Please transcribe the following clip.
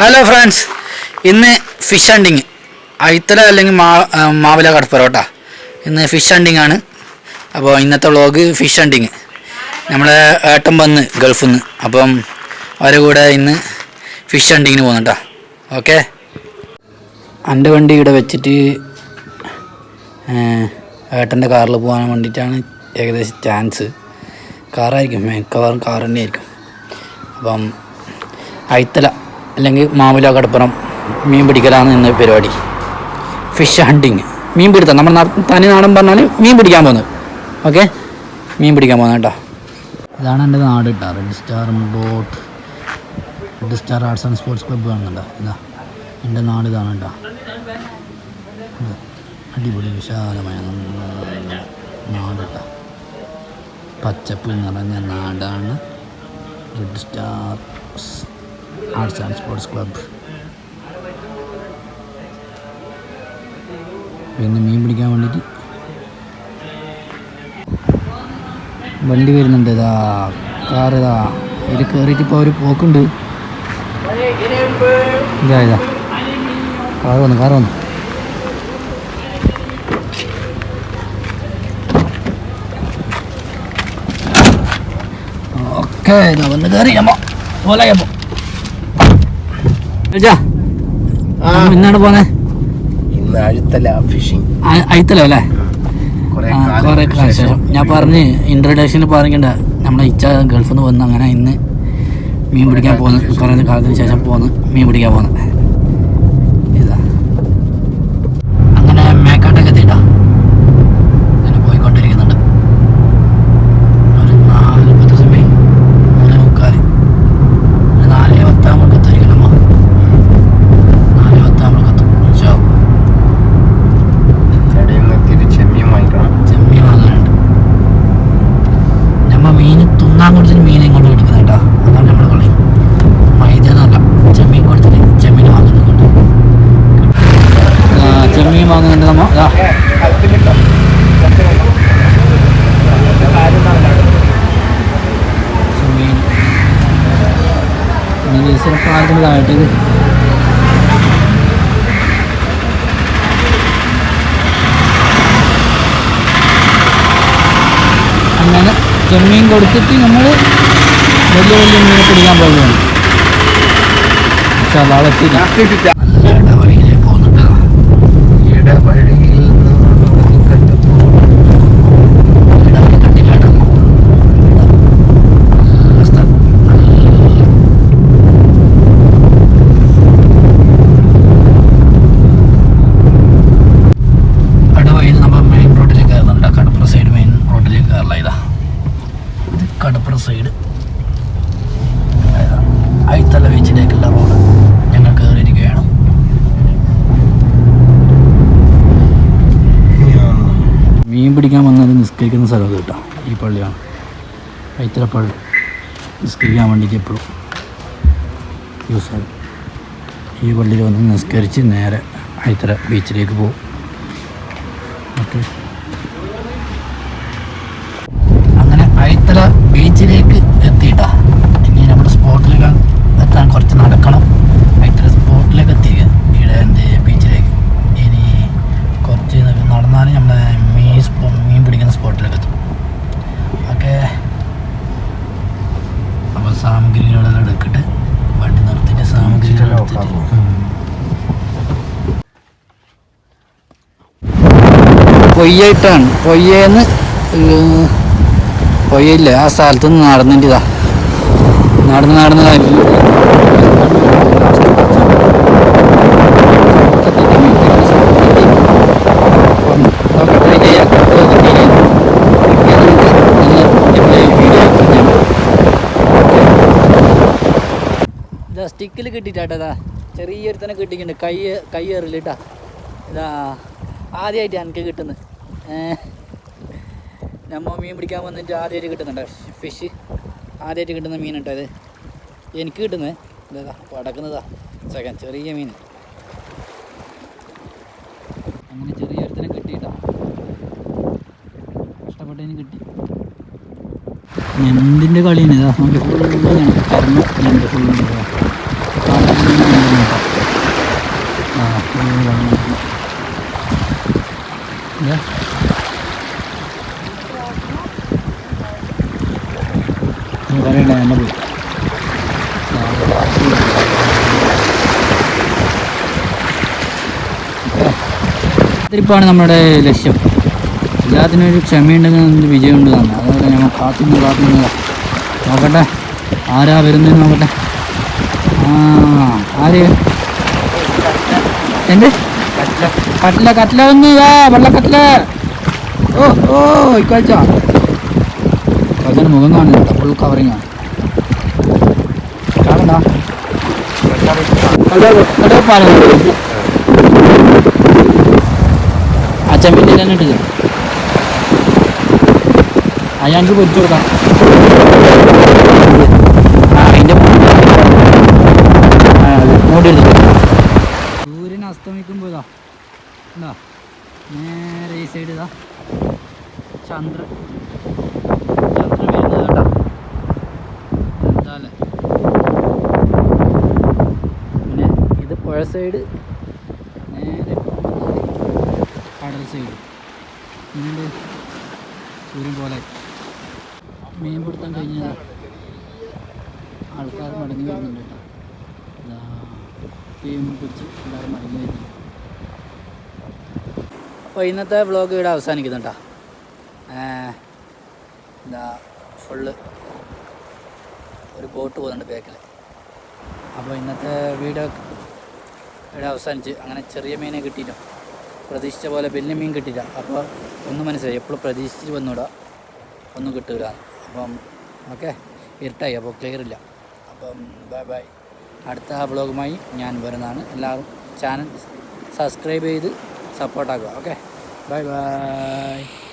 Hello friends ഇന്ന് fish hunting അയിത്തല അല്ലെങ്കിൽ മാ മാവില കടപ്പുറോട്ട ഇന്ന് ഫിഷ് ഹണ്ടിങ് ആണ്. അപ്പോൾ ഇന്നത്തെ വ്ളോഗ് ഫിഷ് ഹണ്ടിങ് നമ്മളെ ഏട്ടൻ വന്ന് ഗൾഫിൽ നിന്ന്. അപ്പം അവരെ കൂടെ ഇന്ന് ഫിഷ് ഹണ്ടിങ്ങിന് പോകുന്നുണ്ടോ ഓക്കെ എന്റെ വണ്ടി ഇവിടെ വെച്ചിട്ട് ഏട്ടന്റെ കാറിൽ പോകാൻ വേണ്ടിയിട്ടാണ് ഏകദേശം ചാൻസ് കാറായിരിക്കും മിക്കവാറും കാർ തന്നെയായിരിക്കും. അപ്പം അയിത്തല അല്ലെങ്കിൽ മാവില കടപ്പുറം മീൻ പിടിക്കലാണ് ഇന്ന് പരിപാടി. ഫിഷ് ഹണ്ടിങ് മീൻ പിടുത്തം. നമ്മൾ തനി നാടൻ പറഞ്ഞാൽ മീൻ പിടിക്കാൻ പോകുന്നത് ഓക്കെ മീൻ പിടിക്കാൻ പോകുന്നത് കേട്ടോ. ഇതാണ് എന്റെ നാട് കേട്ടോ. Red star boat red star arts and sports club കാണുന്നുണ്ടോ. ഇതാ. എന്റെ നാട് ഇതാണ് കേട്ടോ. അടിപൊളി വിശാലമായ നാട് കേട്ടോ. പച്ചപ്പ് നിറഞ്ഞ നാടാണ്. Red star arts and sports club പിന്നെ മീൻ പിടിക്കാൻ വേണ്ടിയിട്ട്. വണ്ടി വരുന്നുണ്ട് ഇതാ കാർ ഇതാ. ഇതിൽ കയറിയിട്ട് ഇപ്പോൾ ഒരു പോക്കുണ്ട്. ഇതാ ഇതാ. കാർ വന്നു കാർ വന്നു. ഓക്കെ ഇതാ വന്ന് കയറി പോലായപ്പോ ഇന്നാണ് പോന്നെ? ഇന്ന് അഴുത്തല ഫിഷിംഗ് അയത്തല്ലോ അല്ലേ? കുറെ കാലം ശേഷം. ഞാൻ പറഞ്ഞ് ഇൻട്രഡക്ഷനിൽ പറഞ്ഞിട്ടുണ്ട്. നമ്മളെ ഇച്ച ഗൾഫിൽ നിന്ന് വന്ന് അങ്ങനെ ഇന്ന് മീൻ പിടിക്കാൻ പോകുന്നു കുറേ കാലത്തിന് ശേഷം പോകുന്നു മീൻ പിടിക്കാൻ പോകുന്നു ഇതാ അങ്ങനെ മേക്കാട്ടൊക്കെ എത്തിയിട്ടാ അങ്ങനെ പോയിക്കൊണ്ടിരിക്കുന്നുണ്ട് ഒരു നാല് പത്ത് സമയം മൂന്നേ മുക്കാൽ ഒരു നാല് പത്താകുമ്പോൾ എത്തിയിരിക്കണം നാല് പത്താകുമ്പോൾ എത്തും ഇൻഷാ അല്ലാ. കടയിൽ നിന്ന് എത്തിയിട്ട് ചെമ്മീൻ വാങ്ങിക്കണം ചെമ്മീൻ വാങ്ങാനുണ്ട് നമ്മ മീൻ തിന്നാൻ കൊടുത്തിട്ട് മീൻ ഇങ്ങോട്ട് പിടിക്കുന്നത് കേട്ടോ അതാണ് നമ്മുടെ കളി മൈദ എന്നല്ല ചെമ്മീൻ കൊടുത്തിട്ട് ചെമ്മീൻ വാങ്ങുന്നുണ്ട് ചെമ്മീൻ വാങ്ങുന്നുണ്ട് നമ്മ. പിന്നെ ഇത് അങ്ങനെ ചെമ്മീൻ കൊടുത്തിട്ട് നമ്മൾ വലിയ വലിയ മീനെ പിടിക്കാൻ പോകുകയാണ് പക്ഷെ അതാളെത്തില്ല ഇത് കടപ്പുറ സൈഡ് അയിത്തല ബീച്ചിലേക്കുള്ള റോഡ് പിടിക്കാൻ വന്നത് നിസ്കരിക്കുന്ന സ്ഥലം കേട്ടോ. ഈ പള്ളിയാണ്. അയിത്തല പള്ളി നിസ്കരിക്കാൻ വേണ്ടിയിട്ട് എപ്പോഴും യൂസ് ആകും ഈ പള്ളിയിൽ വന്ന് നിസ്കരിച്ച് നേരെ അയിത്തല ബീച്ചിലേക്ക് പോകും. ഓക്കെ അങ്ങനെ അയത്തല ബീച്ചിലേക്ക് എത്തിയിട്ടാ ഇനി നമ്മുടെ സ്പോട്ടിലേക്ക് എത്താൻ കുറച്ച് നടക്കണം അയത്തല സ്പോട്ടിലേക്ക് എത്തി ഇവിടെ എന്റെ ബീച്ചിലേക്ക് ഇനി കുറച്ച് നടന്നാൽ നമ്മളെ മീൻ സ്പോ മീൻ പിടിക്കുന്ന സ്പോട്ടിലേക്ക് എത്തും ഓക്കെ അപ്പോൾ എടുത്തിട്ട് വണ്ടി നിർത്തിയിട്ട് സാമഗ്രികൾ. പൊയ്യായിട്ടാണ്. പൊയ്യേന്ന് പൊയ്യയില്ല ആ സ്ഥലത്ത് നിന്ന് നടന്നിട്ടാ നടന്ന് നടന്ന് സ്റ്റിക്കിൽ കിട്ടിയിട്ടാ ചെറിയൊരു തന്നെ കിട്ടിയിട്ടുണ്ട്. കൈ കൈ ഏറിലിട്ടാ ഇതാ ആദ്യമായിട്ട് എനിക്ക് കിട്ടുന്നത്. നമ്മ മീൻ പിടിക്കാൻ വന്നിട്ട് ആദ്യമായിട്ട് കിട്ടുന്നുണ്ട്. ഫിഷ് ആദ്യമായിട്ട് കിട്ടുന്ന മീൻ കേട്ടോ ഇത്? എനിക്ക് കിട്ടുന്നത്. ഇതാ പടക്കുന്നതാ. ചെക്കൻ ചെറിയ മീൻ. അങ്ങനെ ചെറിയ തന്നെ കിട്ടിയിട്ടാ. കഷ്ടപ്പെട്ടതിന് കിട്ടി. ഞണ്ടിന്റെ കളിയാണ് ഇതാ. നമുക്ക് ഫുള്ള് ഫുള്ള് ഇത്തിരിപ്പാണ് നമ്മുടെ ലക്ഷ്യം. എല്ലാത്തിനും ഒരു ക്ഷമയുണ്ടെങ്കിൽ നമുക്ക് വിജയമുണ്ട് തന്നെ അതുപോലെ ഞങ്ങൾ കാത്തുനിന്ന് കാത്തുനിന്ന് നോക്കട്ടെ. ആരാ വരുന്നതെന്ന് നോക്കട്ടെ. ആര്? എന്ത്? കട്ടില കട്ടില ഒന്ന് വെള്ളക്കട്ടില ഓ ഓ ഇക്കാഴ്ച മുഖം കാണുന്നുണ്ട് ഫുൾ കവറിങ് ആണ് കാണണ്ട അച്ഛൻ പിന്നെ തന്നെ ഇട്ടില്ല? അയാൾക്ക് പൊരിച്ചു കൊടുക്കാം ആ അതിന്റെ സൂര്യൻ അസ്തമിക്കുമ്പോൾ നേരെ ഈ പിന്നെ ഇത് പുഴ സൈഡ് നേരെ കടൽ സൈഡ് ഇങ്ങനെ സൂര്യൻ പോലെ. മീൻ പിടുത്തം കഴിഞ്ഞ ആൾക്കാർ മടങ്ങി വരുന്നുണ്ട് കേട്ടോ. അപ്പോൾ ഇന്നത്തെ വ്ളോഗ് ഇവിടെ അവസാനിക്കുന്നുണ്ടോ എന്താ ഫുള്ള് ഒരു ബോട്ട് പോകുന്നുണ്ട് ബാക്കിൽ അപ്പോൾ ഇന്നത്തെ വീഡിയോ ഇവിടെ അവസാനിച്ച് അങ്ങനെ ചെറിയ മീനെ കിട്ടിയില്ല. പ്രതീക്ഷിച്ച പോലെ വലിയ മീൻ കിട്ടിയില്ല. അപ്പോൾ ഒന്നും മനസ്സിലായി. എപ്പോഴും പ്രതീക്ഷിച്ച് വന്നൂടാ. ഒന്നും കിട്ടൂല അപ്പം ഓക്കെ ഇരുട്ടായി. അപ്പോൾ ക്ലിയർ ഇല്ല. അപ്പം ബൈ ബൈ അടുത്ത വ്ളോഗുമായി ഞാൻ വരുന്നതാണ്. എല്ലാവരും ചാനൽ സബ്സ്ക്രൈബ് ചെയ്ത് സപ്പോർട്ടാക്കുക. ഓക്കെ? Bye bye.